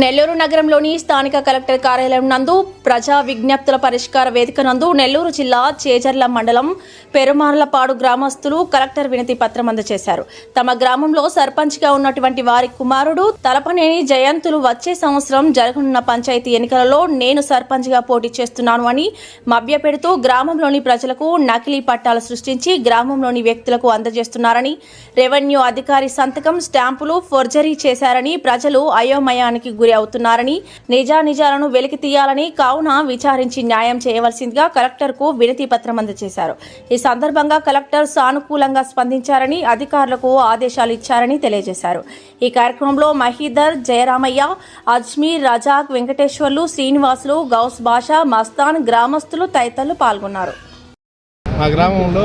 నెల్లూరు నగరంలోని స్థానిక కలెక్టర్ కార్యాలయం నందు ప్రజా విజ్ఞప్తుల పరిష్కార వేదిక నందు నెల్లూరు జిల్లా చేజర్ల మండలం పెరుమార్లపాడు గ్రామస్తులు కలెక్టర్ వినతి పత్రం అందజేశారు. తమ గ్రామంలో సర్పంచ్గా ఉన్నటువంటి వారి కుమారుడు తలపనేని జయంతులు వచ్చే సంవత్సరం జరగనున్న పంచాయతీ ఎన్నికలలో నేను సర్పంచ్గా పోటీ చేస్తున్నాను అని మభ్యపెడుతూ గ్రామంలోని ప్రజలకు నకిలీ పట్టాలు సృష్టించి గ్రామంలోని వ్యక్తులకు అందజేస్తున్నారని రెవెన్యూ అధికారి సంతకం స్టాంపులు ఫోర్జరీ చేశారని ప్రజలు అయోమయానికి గురి అవుతున్నారని నిజానిజాలను వెలికి తీయాలని కావున విచారించి న్యాయం చేయవలసిందిగా కలెక్టర్కు వినతి పత్రం అందజేశారు. ఈ సందర్భంగా కలెక్టర్ సానుకూలంగా స్పందించారని అధికారులకు ఆదేశాలు ఇచ్చారని తెలియజేశారు. ఈ కార్యక్రమంలో మహీదర్ జయరామయ్య అజ్మీర్ రజాక్ వెంకటేశ్వర్లు శ్రీనివాసులు గౌస్ భాష మస్తాన్ గ్రామస్తులు తదితరులు పాల్గొన్నారు. మా గ్రామంలో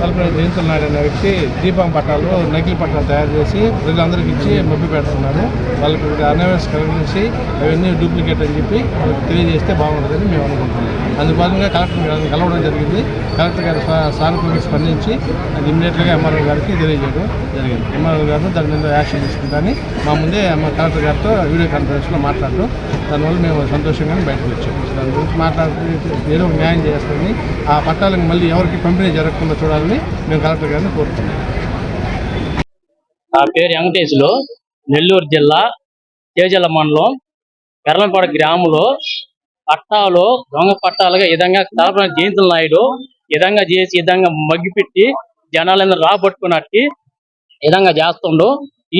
తలపల్లి జయంతుల నాయుడు అనే వ్యక్తి దీపం పట్టాలు నకిలీ పట్టాలు తయారు చేసి ప్రజలందరికీ ఇచ్చి మభ్య పెడుతున్నాడు. వాళ్ళకి అవేర్నెస్ కలిగించి అవన్నీ డూప్లికేట్ అని చెప్పి వాళ్ళకి తెలియజేస్తే బాగుంటుందని మేము అనుకుంటున్నాం. అందువల్ల కలెక్టర్ గారిని కలవడం జరిగింది. కలెక్టర్ గారు సానుకూలంగా స్పందించి అది ఇమ్మీడియట్గా ఎంఆర్ఓ గారికి తెలియజేయడం జరిగింది. ఎంఆర్ఓ గారు దాని మీద యాక్షన్ తీసుకుంటాని మా ముందే మా కలెక్టర్ గారితో వీడియో కాన్ఫరెన్స్లో మాట్లాడటం దానివల్ల మేము సంతోషంగానే బయటకు వచ్చాము దాని గురించి మాట్లాడుతూ ఏదో న్యాయం చేస్తామని ఆ పట్టాలకు మళ్ళీ ఎవరు ఎవరికి పంపిణీ జరగకుండా చూడాలని మేము కలెక్టర్ గారిని కోరుతున్నాం. నా పేరు వెంకటేశ్వరు నెల్లూరు జిల్లా తేజల మండలం పెరలంపాడ గ్రామంలో పట్టాలు దొంగ పట్టాలుగా విధంగా తలపన జయంతుల నాయుడు విధంగా చేసి విధంగా మగ్గిపెట్టి జనాలందరూ రాబట్టుకున్నట్టు విధంగా చేస్తుండు.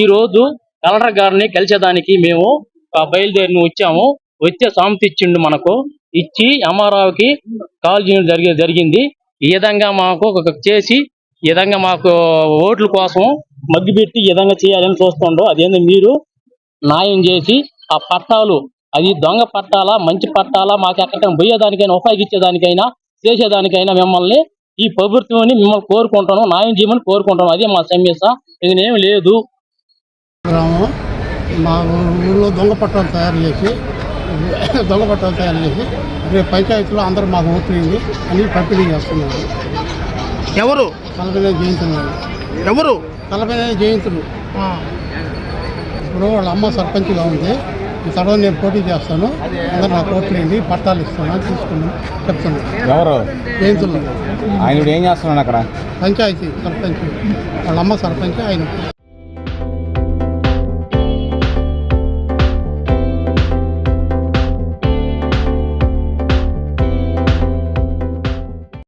ఈ రోజు కలెక్టర్ గారిని కలిసేదానికి మేము ఆ బయలుదేరి వచ్చాము. వచ్చే సామెత ఇచ్చిండు మనకు. ఇచ్చి అమ్మారావుకి కాల్ చేయడం జరిగి జరిగింది. ఈ విధంగా మాకు ఒక చేసి ఈ విధంగా మాకు ఓట్ల కోసం మగ్గిపెట్టి ఈ విధంగా చేయాలని చూస్తుండో అదేంటి మీరు న్యాయం చేసి ఆ పట్టాలు అది దొంగ పట్టాలా మంచి పట్టాలా మాకు ఎక్కడికైనా పోయేదానికైనా ఉపయోగించేదానికైనా చేసేదానికైనా మిమ్మల్ని ఈ ప్రభుత్వాన్ని మిమ్మల్ని కోరుకుంటాను న్యాయం చేయమని కోరుకుంటాను అదే మా సమస్య ఇదేం లేదు. మా ఊళ్ళో దొంగ పట్టాలు తయారు చేసి దొంగ పట్టాలు తయారు చేసి రేపు పంచాయతీలో అందరూ మాకు ఓట్లింది అని పంపిణీ చేస్తున్నారు. ఎవరు? తలపైన జయంతున్నారు ఎవరు? తలపైన జయంతులు. ఇప్పుడు వాళ్ళ అమ్మ సర్పంచ్గా ఉంది. ఈ తర్వాత నేను పోటీ చేస్తాను. అందరూ నాకు ఓట్లేండి పట్టాలు ఇస్తాను అని తీసుకున్నాను. చెప్తున్నాను. ఎవరు? జయంతులు. ఆయన ఏం చేస్తున్నాడు అక్కడ? పంచాయతీ సర్పంచ్. వాళ్ళ అమ్మ సర్పంచ్ ఆయన.